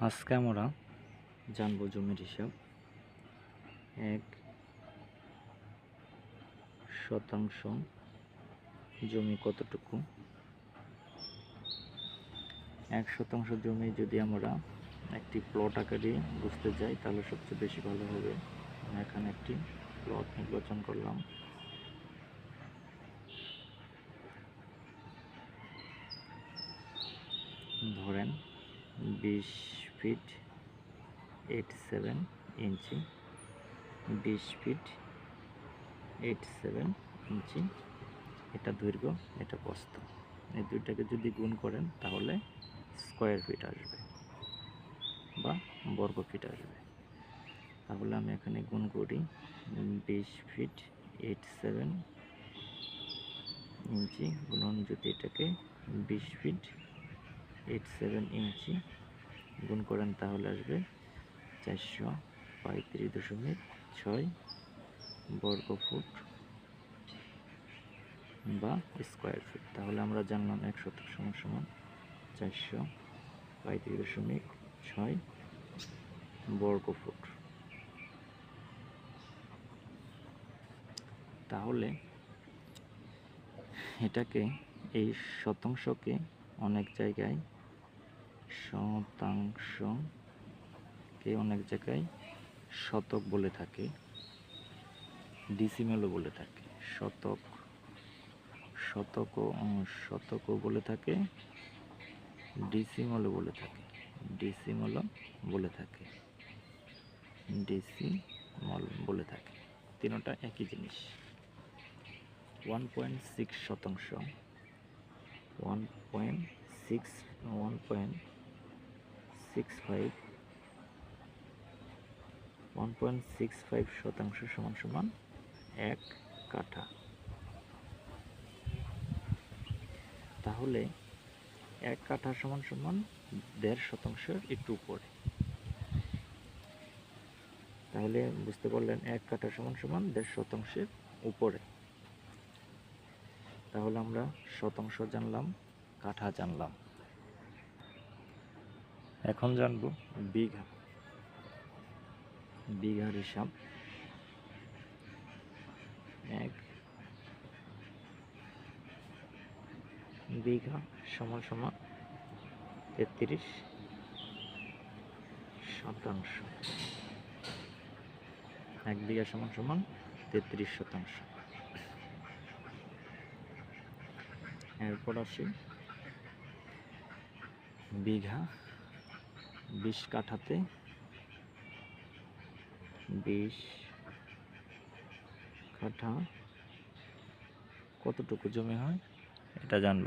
আজকে আমরা জানব জমির হিসাব। এক শতাংশ জমি কতটুকু? এক শতাংশ জমি যদি আমরা একটি প্লট আকারে বুঝতে যাই, তাহলে সবচেয়ে বেশি ভালো হবে। এখানে একটি প্লট নির্বাচন করলাম। ধরেন, বিশ ফিট এইট সেভেন ইঞ্চি বিশ ফিট এইট সেভেন ইঞ্চি এটা দৈর্ঘ্য, এটা প্রস্থ এই দুইটাকে যদি গুণ করেন, তাহলে স্কোয়ার ফিট আসবে বা বর্গ ফিট আসবে। তাহলে আমি এখানে গুণ করি বিশ ফিট এইট সেভেন ইঞ্চি গুণন যদি এটাকে বিশ ফিট এইট সেভেন ইঞ্চি গুণ করেন তাহলে আসবে চারশো পঁয়ত্রিশ দশমিক ছয় বর্গ ফুট বা স্কোয়ার ফুট। তাহলে আমরা জানলাম এক শতক সমান সমান চারশো পঁয়ত্রিশ দশমিক ছয় বর্গ ফুট তাহলে এটাকে এই শতাংশকে অনেক জায়গায় শতাংশকে অনেক জায়গায় শতক বলে থাকে ডিসিমেলও বলে থাকে, শতক, শতকও শতকও বলে থাকে ডিসিমলও বলে থাকে ডিসিমলও বলে থাকে ডিসিমল বলে থাকে। তিনটা একই জিনিস। ওয়ান পয়েন্ট সিক্স শতাংশ one point six one point six five one point six five শতাংশ সমান সমান এক কাঠা। তাহলে এক কাঠা সমান সমান দেড় শতাংশের একটু উপরে। তাহলে বুঝতে পারলেন এক কাঠা সমান সমান দেড় শতাংশের উপরে। তাহলে আমরা শতাংশ জানলাম, কাঠা জানলাম। এখন জানব। বিঘা। বিঘার হিসাব। এক। বিঘা সমান সমান তেত্রিশ শতাংশ। এক বিঘা সমান সমান তেত্রিশ শতাংশ। এরপর আসি। বিঘা বিশ কাঠাতে বিশ কাঠা। কতটুকু জমি হয়? এটা জানব।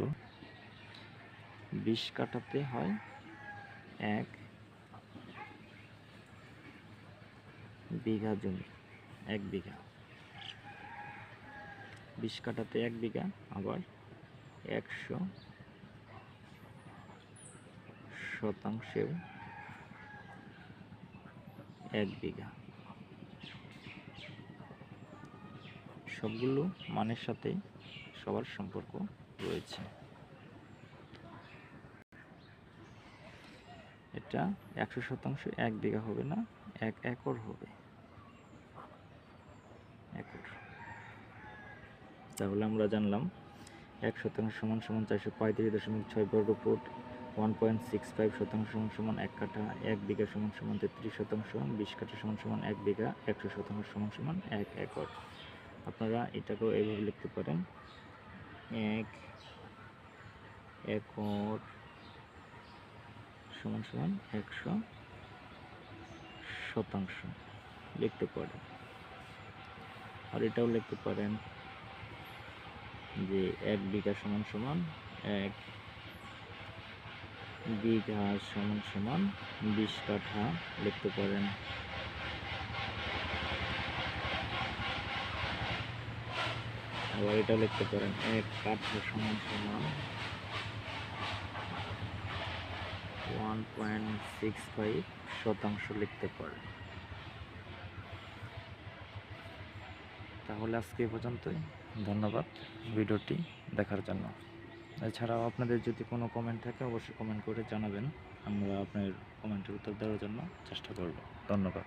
বিশ কাঠাতে হয় এক বিঘা জমি এক বিঘা। বিশ কাঠাতে এক বিঘা আবার একশো শতাংশেও এক বিঘা। সবগুলো মানের সাথে সবার সম্পর্ক রয়েছে। এটা একশো শতাংশ এক বিঘা হবে না, এক একর হবে। একর। তাহলে আমরা জানলাম, এক শতাংশ সমান সমান চারশো পঁয়ত্রিশ দশমিক ছয় বর্গ foot one point six five শতাংশ সমান সমান এক কাঠা, এক বিঘা সমান সমান তেত্রিশ শতাংশ, বিশ কাঠা সমান সমান এক বিঘা, একশো শতাংশ সমান সমান এক একর। আপনারা এটাকেও এইভাবে লিখতে পারেন। এক একর সমান সমান একশো শতাংশ লিখতে পারেন। আর এটাও লিখতে পারেন যে এক বিঘা সমান সমান এক বিঘা সমান সমান বিশ কাঠা লিখতে পারেন। আবার এটা লিখতে পারেন, এক কাঠা সমান সমান ওয়ান পয়েন্ট সিক্স ফাইভ শতাংশ লিখতে পারেন। তাহলে আজকে এ পর্যন্তই, ধন্যবাদ ভিডিওটি দেখার জন্য। এছাড়াও আপনাদের যদি কোনো কমেন্ট থাকে, অবশ্যই কমেন্ট করে জানাবেন। আমরা আপনার কমেন্টের উত্তর দেওয়ার জন্য চেষ্টা করব। ধন্যবাদ।